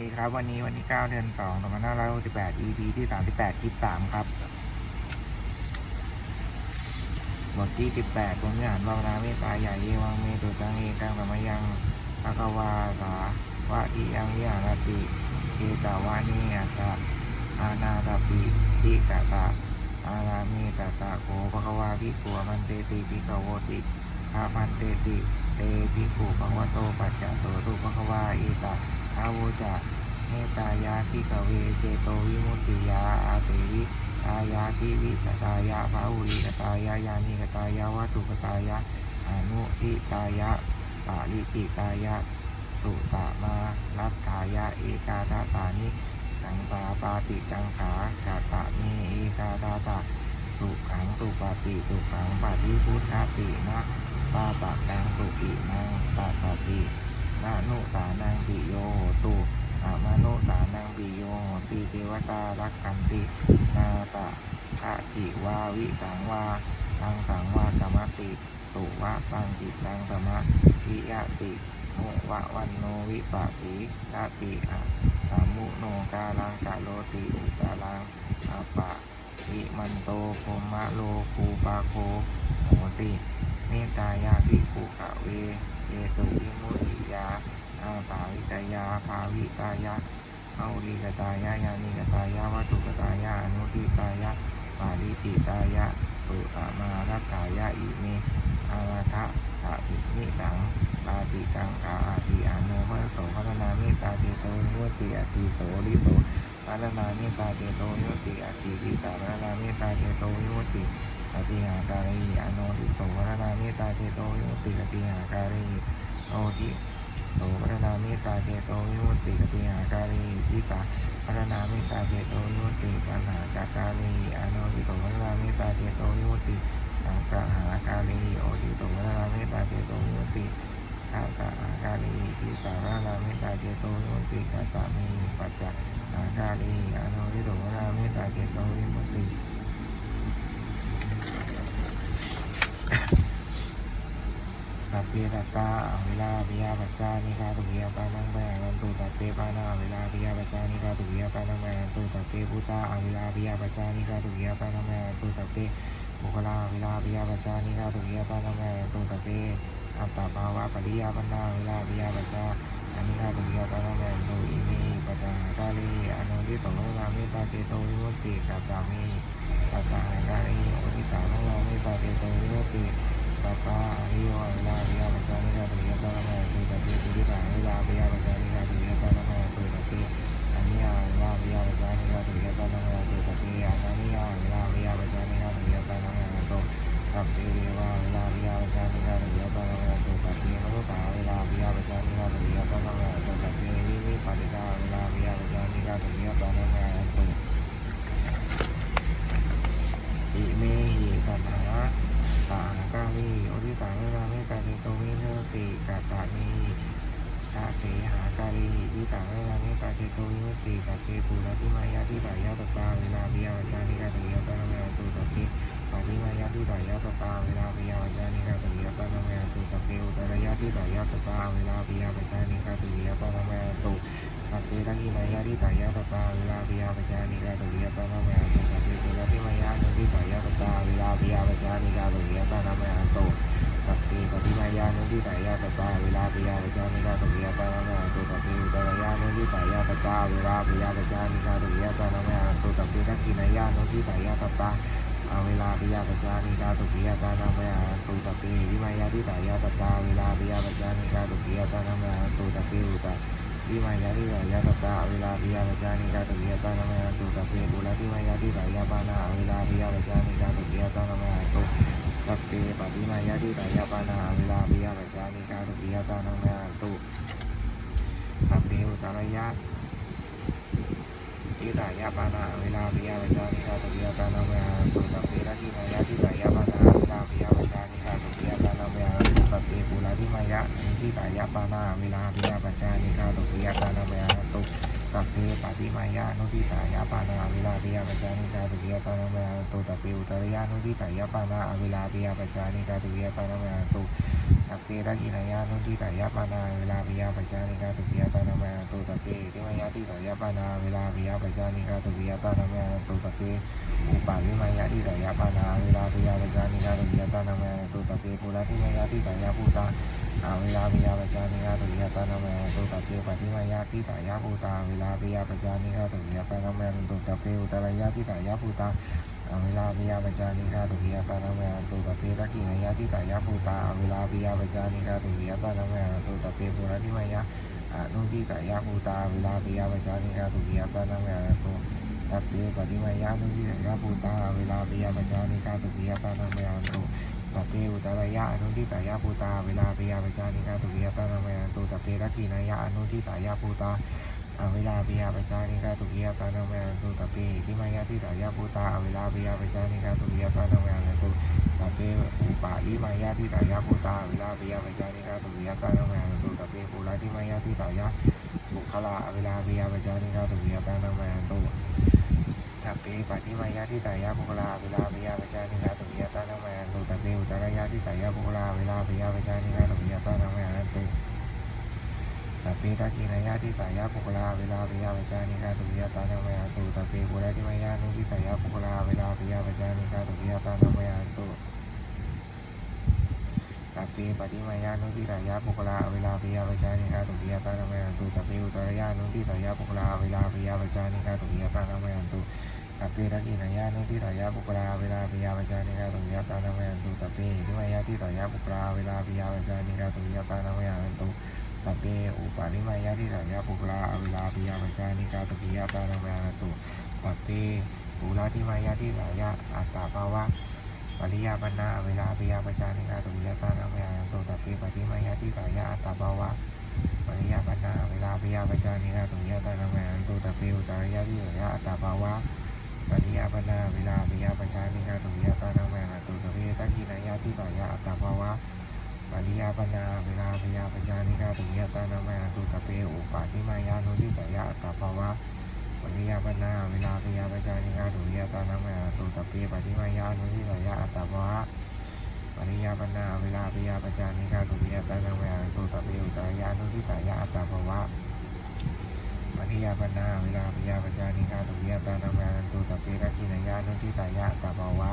ดีครับวันนี้วันที่9เดือน2 2568 EP ที่ 38คลิป3ครับบทที่ 18ผมวิหารภาวนาเมตตาใหญ่เยวังเมตุตังเอกังสมยังภะคะวาสาวะอิยังวิหารติเกตาวานิอัตตะอานาตปิทิกะสะอารามิตตะโขภะคะวาภิกขุมันเตติภิกขโวติอาพันเตติ เตภิกขุภควโตปัจจโสตุภะคะวาอิตะ อาวุจะเมตายาพิกเวเจโตวิมุตติยาอาเสวิตายาพิวิตตายาภาหุริกตายายานิกตายาวัตุกตายาอนุทิตายาปาลิติตายาสุสามารัตถายาเอกาทาตานิสังสาปาติกังขากาตะเมเอกาทาตาสุขังสุปาติสุขังปาติพุทธตินะปาปะกังสุปินังปาปาติ นานุสานังปิโยตุอามานุสานังปิโยติเทวตารักขันตินาสะขะจิวาวิสังวาตังสังวากรรมติตุวะตังจิตตังสมาธิยติโมวะวันโนวิปัสสีกติอะสามุโนกาลังกะโลติอุตาลังอาปะวิมันโตโคมะโลคูปาโคโหติเมตายาภิกขุขะเว เจตุวิมุติยาอาตาวิตายาภาวิตายาเอาริกตายายานิกตายาวัตถุกตายาอนุทิตายาปาริจิตายาสุสามารัตายาอิเมอาราทะสะตินิสังปาติกังกาอาติอาโนพระโสพัฒนาเมตตาเจโตวุติอติโสริโตพัฒนาเมตตาเจโตนุติอติวิสาพัฒนาเมตตาเจโตนุติ ปฏิหาการิอโนทิโสวรณาเมตตาเจโตวิมุตติปฏิหาการิโอทิโสวรณาเมตตาเจโตวิมุตติปฏิหาการิทิสาพรณาเมตตาเจโตวิมุตติปัญหาจากการิอโนทิโสวรณาเมตตาเจโตวิมุตติสังกหาการิโอทิโสวรณาเมตตาเจโตวิมุตติสังกหาการิทิสาวรณาเมตตาเจโตวิมุตติกัตตามิปัจจหาการิอโนทิโสวรณาเมตตาเจโตวิมุตติ ตัป เปตตตาอเวลาปิยาปัจจานิคาตุกิยาปานังแบนันตุตัเปปานาอเวลาปิยาปัจจานิคาตุกิยาปานังแบนันตุตัปเปพุตตาอเวลาปิยาปัจจานิคาตุกิยาปานังแบนันตุตัปเปบุคลาเวลาปิยาปัจจานิคาตุกิยาปานังแบนันตุตัปเปอัตตาภาวะปริยาปันนาเวลาปิยาปัจจานิคาตุกิยาปานังแบนันตุอิมิปัจจาคาลีอนุทิตโลกามิตาเจโตวิมุตติกัปปามิปัจจาคาลีโอทิตาโลกามิตาเจโตวิมุตติ ปปาอาริโยลาริยาปัญจานิยาปิยาตาลมาปิยาปิยาปิยาปัญจานิยาปิยาตาลมาปิยาปิยาปัญจานิยาปิยาตาลมาปิยาปิยาปัญจานิยาปิยาตาลมาปิยาปิยาปัญจานิยาปิยาตาลมาปิยาปิยาปัญจานิยาปิยาตาลมาปิยาปิยาปัญจานิยาปิยาตาลมาปิยาปิยาปัญจานิยาปิยาตาลมาปิยาปิยาปัญจานิยาปิยาตาลมาปิยาปิยาปัญจานิยาปิยาตาลมา ปิยาวัจานิกาตุยาตนะเมตุตัปเปปฏิมายานุทิสายาตตาเวลาปิยาปจานิกาตุกิยาตานะเมตุตัปเปอุตระยานุทิสายาตตาเวลาปิยาปจานิกาตุกิยาตานะเมตุตัปเปทักขินายานุทิสายาตตาเวลาปิยาปจานิกาตุกิยาตานะเมตุตัปเปวิมายาทิสายาตตาเวลาปิยาปจานิกาตุกิยาตานะเมตุตัปเปอุต วิมายาทิสายาตตาเวลาปิยาปจานิกาตุกิยตานะเมตุตัปเปปุระทิมายาทิสายาปานาเวลาปิยาปจานิกาตุกิยตานะเมตุตัปเปปฏิมายาติตายาปานาเวลาปิยาปจานิกาตุปิยตานังนาตุสัพเพอุตระยะทิตายาปานาเวลาปิยาปจานิกาตุปิยตานังนาตุสัพเพละทิมายาติตายา ที่กายปานาเวลาปิยาปัญจานิกาตุปิยาปานาเวลาตุตัพเตปฏิมายานุทิสายาปานาเวลาปิยาปัญจานิกาตุปิยาปานาเวลาตุตัพเตอุตระยานุทิสายาปานาเวลาปิยาปัญจานิกาตุปิยาปานาเวลาตุ ตัปเปทักขินายานุทิสายาปานาเวลาปิยาปัจจานิกาสุปิยตานามาตุตัปเปทิมายาทิสายาปานาเวลาปิยาปัจจานิกาสุปิยตานามาตุตัปเปอุปาวิมายาทิสายาปานาเวลาปิยาปัจจานิกาสุปิยตานามาตุตัปเปปุระทิมายาทิสายาภูตาอาเวลาปิยาปัจจานิกาสุปิยตานามาตุตัปเปปฏิมายาทิสายาภูตาเวลาปิยาปัจจานิกาสุปิยตานามาตุตัปเปอุตรายาทิสายาภูตา อเวลาปียบัจจานิกาตุกียาปานามัตุตเปตะกินายะที่ตายาภูตาอเวลาปียบัจจานิกาตุกียาปานามัตุตเปปุระทิมายะอนุที่ตายะภูตาเวลาปิยาปัจานิกาตุกิยาปานามยตุตเปปฏิมายะนุที่ตายาภูตาเวลาปียบัจจานิกาตุกียาปานามัตุตเปรอุตรายะอนุที่สายาภูตาเวลาปียบัจจานิกาตุกียาปานามัตุตเปตะกินายะอนุที่สายาภูตา อเวลาเบียปจานิกาตุกิยตานังแมนตุตเปที่มายาที่ตายาพูตาอเวลาเบียปจานิกาตุกิยตานังแมนตุตเปอุปาทิมายาที่ตายาพูตาอเวลาเบียปจานิกาตุกิยตานังแมนตุตเปปุรที่มายาที่ตายาบุคลาอเวลาเบียปจานิกาตุกิยตานังแมนตุตัเปที่มายาที่สายาบุคลาเวลาเบียปจานิกาตุกิยตานังแมนตุตเปอุตรายาทิสายาบุคลาเวลาเบียปจานิกาตุกิยตานังเมนตุ สัพเพตาคีนายาที่สายาปุกลาเวลาปิยาปัญญานิกาสุปิยาตานัมยาตุสัพเพปุระที่มายานุที่สายาปุกลาเวลาปิยาปัญญานิกาสุปิยาตานัมยาตุสัพเพปฏิมายานุที่สายาปุกลาเวลาปิยาปัญญานิกาสุปิยาตานัมยาตุสัพเพอุตรยานุที่สายาปุกลาเวลาปิยาปัญญานิกาสุปิยาตานัมยาตุตัพเพทักขินายานุที่สายาปุกลาเวลาปิยาปัญญานิกาสุริยตานัมยาตุตัพเพที่มายาที่สายาปุกลาเวลาปิยาปัจจานิกาสุริยตานัมยาตุ ตัดเตอุปานิมายะที่หลัญยาปุกลาอเวลาปิยาปัญจานิกาตุปิยาตานามานตุตัดเตปุลาทิมายะที่หลัญยาอัตตาภาวะปริยาปนาเวลาปิยาปัญจานิกาตุปิยาตานามานตุตัดเปปฏิมายะที่หลัญยาอัตตาภาวะปริยาปนาเวลาปิยาปัญจานิกาตุปิยาตานามานตุตัดเตอุตารยะที่หลัญยาอัตตาภาวะปริยาปนาเวลาปิยาปัญจานิกาตุปิยาตานามานตุตัดเตตะกินายะที่หลัญยาอัตตาภาวะ ริยปัญาเวลาพยาปัญญาในกาตุยตานามาตุตะเปอุปาทิมายานุทิสยะตาภาวะปริยปัญาเวลาพยาปัญญาในกาตุยตานามาตุตะเปปาทิมายานุทิสยะตาภาวะปริยปัญาเวลาพยาปัญญาในกาตุยตานามาตุตะเปอุตยานุทิสยะตาภาวะปริยปัญาเวลาพยาปัญญาในกาตุยตานามาตุตะเปกัจจินยานุทิสยะตาภาวะ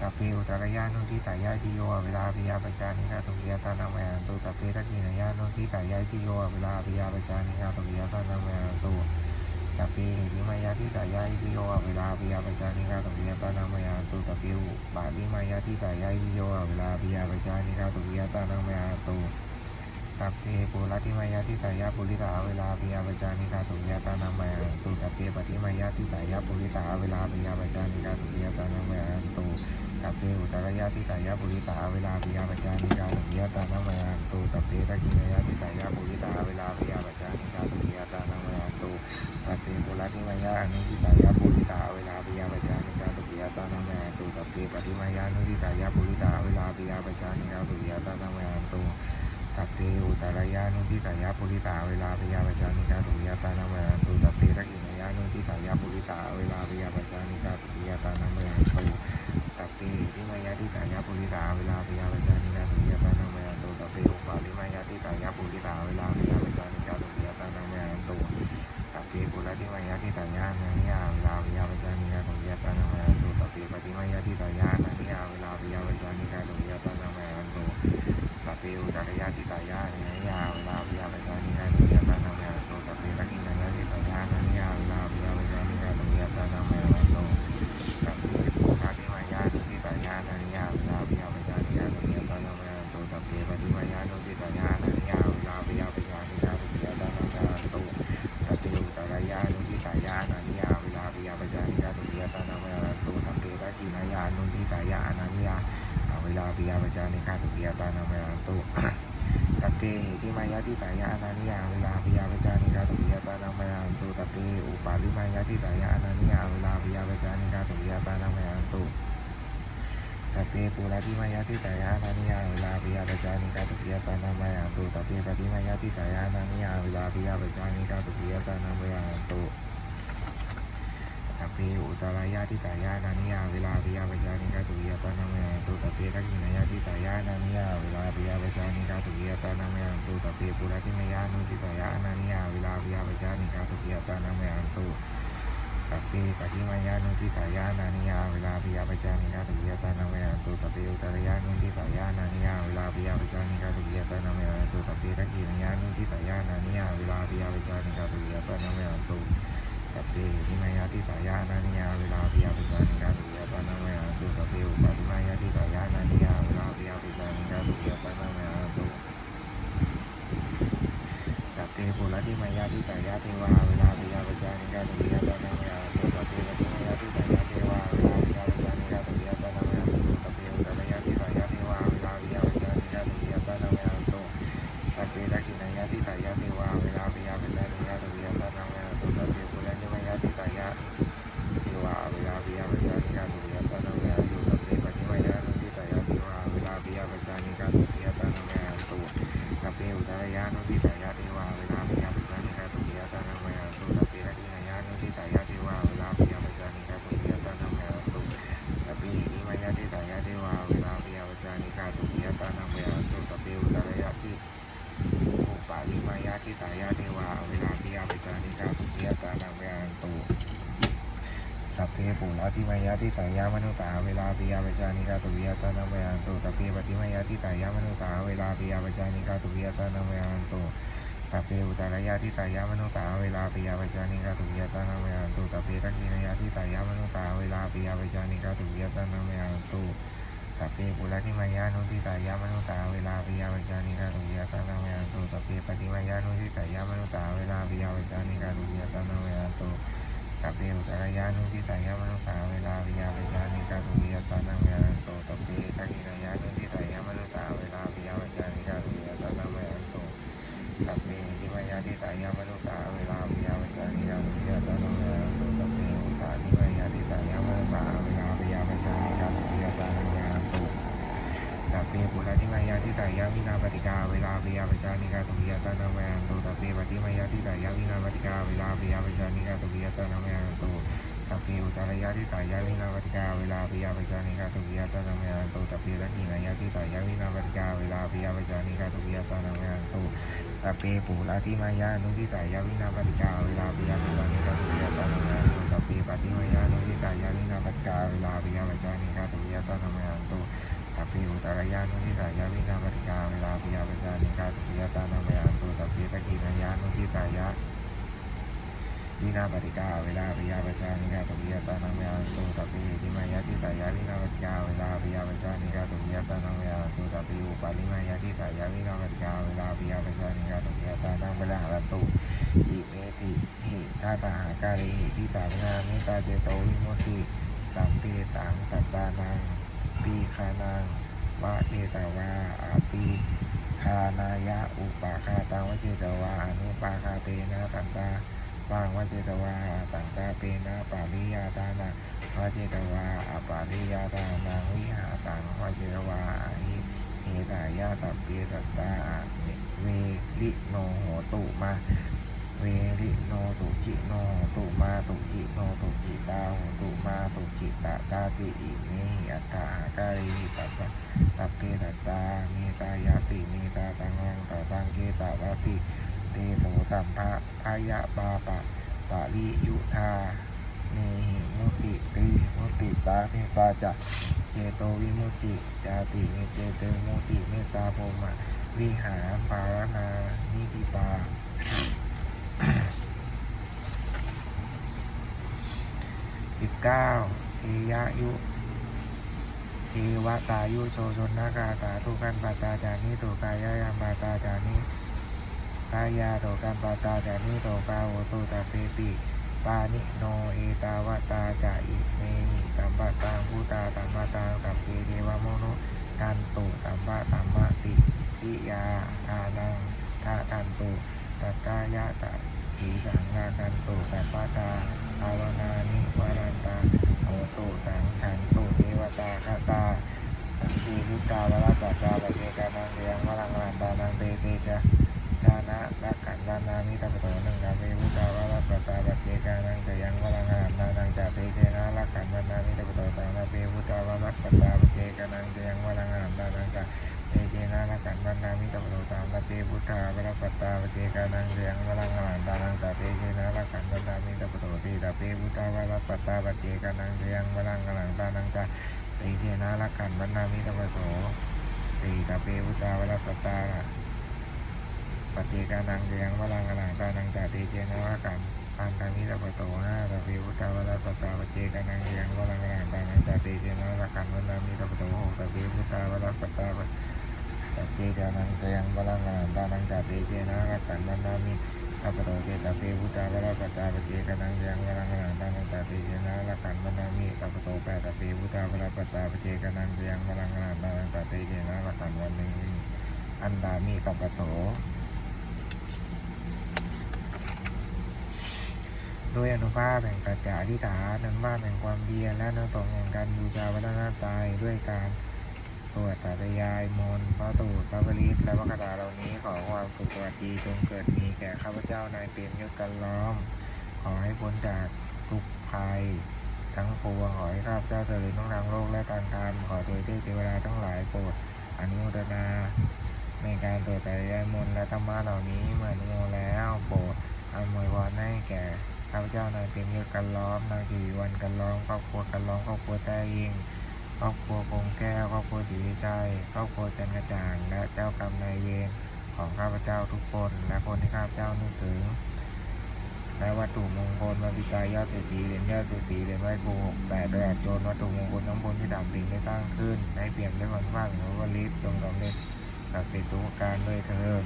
ตัพเพอุตาระยานุที่สายาที่โยเวลาปิยาปจานิกาตุกิยตานามัยอันตุตัพเพทัจีนายานุที่สายาที่โยเวลาปิยาปจานิกาตุกิยตานามัยอันตุตัพเพเหติมายาที่สายาที่โยเวลาปิยาปจานิกาตุกิยตานามัยอันตุตัพเพอุปาลิมายาที่สายาที่โยเวลาปิยาปจานิกาตุกิยตานามัยอันตุ ตัปเปปุรติมายาติสายาปุริสาเวลาปิยาปจานิกาตุยาตานังมยาตุตัปเปปฏิมายาติสายาปุริสาเวลาปิยาปจานิกาตุยาตานังมยาตุตัปเปอุตรยาติสายาปุริสาเวลาปิยาปจานิกาตุยาตานังมยาตุตัปเปตะกินายาติสายาปุริสาเวลาปิยาปจานิกาตุยาตานังมยาตุตัปเปปุรติมายาอนุติสายาปุริสาเวลาปิยาปจานิกาตุยาตานังมยาตุตัปเปปฏิมายานุติสายาปุริสาเวลาปิยาปจานิกาตุยาตานังมยาตุ ตัพเพอุตรยานุทิสายาปุริสาเวลาพยาปจานิกาตุยาตานางมยาตุตัปเปตะกินายานุทิสายาปุริสาเวลานิกาตุยาตานังมยาตุตัปเปติมายาติสายาปุริสาเวลาปิยาปจานิกาตุยาตานังมยาตุตัปเปอุปาลิมายาติสายาปุริสาเวลาปิยาปจานิกาตุยาตานังมยาตุตัปเปปุระติมายาติสายานันยาเวลาปิยาปจานิกาตุยาตานังมยาตุตัปเปปฏิมายาติสายานันยาเวลาปิยาปจานิกาตุยาตานังมยาตุ ตัปเปอุตรยาติสายาเนยาเวลาวิยาปัจจานิกาตุยาตานังเมตุตัปเปตะกินายาติสายาเนยาเวลาวิยาปัจจานิกาตุยาตานังเม ปิยาปจานิกาตุปิยตานังเวลาตุ ตัปเปที่มายาที่สายาอนานิยาเวลาปิยาปจานิกาตุปิยตานังเวลาตุตัปเปอุปาลิมายาที่สายาอนานิยาเวลาปิยาปจานิกาตุปิยตานังเวลา ตุตัปเปปุระที่มายาที่สายาอนานิยาเวลาปิยาปจานิกาตุปิยตานังเวลาตุตัปเปปฏิมายาที่สายาอนานิยาเวลาปิยาปจานิกาตุปิยตานังเวลาตุตัปเปอุตรายาทิตายานานิยาเวลาปิยาปจานิกาตุกิยตานาเมตุตัปเปทักินายาทิตายานานิยาเวลาปิยาปจานิกาตุกิยตานาเมตุตัปเปปุระทิมายานุทิตายานานิยาเวลาปิยาปจานิกาตุกิยตานาเมตุ ตัปเปปฏิมายานุทิตายานานิยาเวลาปิยาปัจจานิกาตุกิยตานาเมตุตัปเปอุตรยานุทิตายานานิยาเวลาปิยาปัจจานิกาตุกิยตานาเมตุตัปเปทักขินายานุทิตายานานิยาเวลาปิยาปัจจานิกาตุกิยตานาเมตุตัปเปทิมายาติสายานานิยาเวลาปิยาปิจจานิกาตุยาปานาเมหะตุตัปเปอุปาทิมายาติสายานานิยาายา เวาเวลาปิยาปัจานิกาตุปิยตานังเวหะตุสัพเพปุระทิมายาทิสายามนุตาเวลาปิยาปิจานิกาตุวิยตานัมเวหันตุสัพเพปฏิมายาทิสายามนุตาเวลาปิยาปิจานิกาตุวิยตานัมเวหันตุสัพเพอุตารยาทิสายามนุตาเวลาปิยาปิจานิกาตุวิยตานัมเวหันตุสัพเพทักขินายาทิสายามนุตาเวลาปิยาปิจานิกาตุวิยตานัมเวหันตุ สัพเพปุระทิมายานุทิสายามนุตาเวลาปิยาปจานิกาตุวิยตานัมเวหันตุสัพเพปฏิมายานุทิสายามนุตาเวลาปิยาปจานิกาตุวิยตานัมเวหันตุตัปเปอุตรายานุทิสายามนุสาเวลาวิยาปจานิกาตุวิยตานังเวรันโตตัปเปทักขินายานุทิสายามนุสาเวลาวิยาปจานิกาตุวิยตานังเวรันโตตัปเปทิมายาทิสายามนุสาเวลา เปปุระทิมายาทิสายาวินาปฏิกาเวลาปิยาปจานิกาตุกิยตานัมเมหันตุตปเปปฏิมายาทิสายาวินาปฏิกาเวลาปิยาปจานิกาตุกิยตานัมเมหันตุตปเปอุตารยาทิสายาวินาปฏิกาเวลาปิยาปจานิกาตุกิยตานัมเมหันตุตปเปทักขินายาทิสายาวินาปฏิกาเวลาปิยาปจานิกาตุกิยตานัมเมหันตุตปเปปุระทิมายานุทิสายาวินาปฏิกาเวลาปิยาปจานิกาตุกิยตานัมเมหันตุตปเปปฏิมายานุทิสายาวินาปฏิกาเวลาปิยาปจานิกาตุกิยตานัมเมหันตุ ตัปเปอุตรายานุทิสายาวินาปฏิกาเวลาปิยาปจานิกาตุปิยตานามอันตุตัปเปตะกีนายานุทิสายาวินาปฏิกาเวลาปิยาปจานิกาตุปิยตานามอันตุตัปเปติมายาทิสายาวินาปฏิกาเวลาปิยาปจานิกาตุปิยตานามอันตุตัปเปอุปาลิมายาทิสายาวินาปฏิกาเวลาปิยาปจานิกาตุปิยตานามอันตุอิเมติหิตาสหาการิหิทิสานาเมตาเจโตวิมุตติตัมเปตังตัตตานัง ปีคานังวะเจตาวาอาปีคานายะอุปาคาตังวะเจตาวาอนุปาคาเตนะสันตาปังวะเจตวาสังตาเปนะปาริยาตานะวะเจตวาอปาริยาตานังวิหาสังวะเจตวาอาหิเอตายาตัปเปสัตตาเวลิโนโหตุมา เวริโนตุจิโนตุมาตุจิโนตุจิตาโหตุมาตุจิตาตาติอิเมหิอัตตาหาการิหิตัตตะตัเปตัตตาเมตายาติเมตาตังวังตาตังเกตาตาติเตโสตัมภะอายะปาปะปะริยุทาเมหิมุติติมุติตาเมตาจะเจโตวิมุติจาติเมเจเตมุติเมตตาโพมะวิหารปารนานิติปา สิบ เก้าเทยะยุเทวตายุโชชนนากาตาทุกันปาตาจานิโตกายายามปาตาจานิกายาโตกันปาตาจานิโตกาโวโตตาเปปิปานิโนเอตาวตาจาอิเมหิตัมปะตังพุตาตัมปะตังตัมเปเทวะโมโนกันตุสัมปะสัมมติทิยาทานังทาทันตุตัตตายะตะทีสังนากันตุสัพพะตา คีพุทธาวรัตตาปเจกานังเรียงวรังรันตานังเตเตจะชานะรักขันวานามิตะปโตนังกาเวพุทธาวรัตตาปเจกานังเตยังวรังรันตานังจาเตเจนะรักขันวานามิตะปโตตังนาเวพุทธาวรัตตาปเจกานังเตยังวรังรันตานังจาเตเจนะรักขันวานามิตะปโตตังนาเวพุทธาวรัตตาปเจกานังเตยังวรังรันตานังจาเตเจนะรักขันวานามิตะปโตติตาเวพุทธาวรัตตาปเจกานังเตยังวรังรันตานังจาเตีเจนะรักขันวานามิตะปโตติตาเวพุทธาวรัตตาละปฏิกานังเดียงวลังกลังตานังตาตีเจนะวะกันปันตามิตะปโตห้าตะพิวุตาวรัตตาปเจกานังเดียงวลังกลังตานังตาตีเจนวะกันวันนามิตะปโตหกตะพิวุตาวรัตตาปตะเจกานังเดียงวลังกลังตานังตาตีเจนวะกันวันนามิตระปโตเจตะพิวุตาวรัตตาปเจกนังเดียงวลังกลังตานังตาตีเจนวะกันวันามิตะปโตแปดตะพิวุตาวรัตตาปเจกนังเดียงวลังกลังตานังตาตีเจนวะกันวันหนึ่งอันดามิตะปโตโดยอนุภาพแห่งตัจจะอธิฐานนั้นว่าแห่งความเพียรและนสงแห่งการบูชาวัฒนตายด้วยการ ตรวจตัดยายมนพระตูตรพระบริตและพระคาถาเหล่านี้ขอความสุขสวัสดีจงเกิดมีแก่ข้าพเจ้านายเปรมยศกันล้อม ขอให้พ้นจากทุกภัยทั้งปวงขอให้ข้าพเจ้าเจริญทั้งทางโลกและทางธรรมขอโดยเทวดาทั้งหลายโปรดอนุโมทนา ในการตรวจตัดยายมนและธรรมะเหล่านี้เมื่อนโมแล้วโปรดอำนวยพรให้แก่ข้าพเจ้านายเต็มยศกันล้อมนางกิวันกันล้อมครอบครัวกันล้อมครอบครัวแจ้ยิง ครอบครัวคงแก้ว ครอบครัวศรีวิชัย ครอบครัวจันกระจ่าง และเจ้ากรรมนายเวรของข้าพเจ้าทุกคน และคนที่ข้าพเจ้านึกถึง และวัตถุมงคลมาพิจายยอดเศรษฐีเหรียญยอดเศรษฐีเหรียญไหว้ครูหกแปดแรกโจรวัตถุมงคลทั้งบนที่ดำติงได้สร้างขึ้น ให้เปลี่ยนด้วยความว่างหรือว่าลิฟจงสำเร็จกับเป็นทุกการด้วยเธอ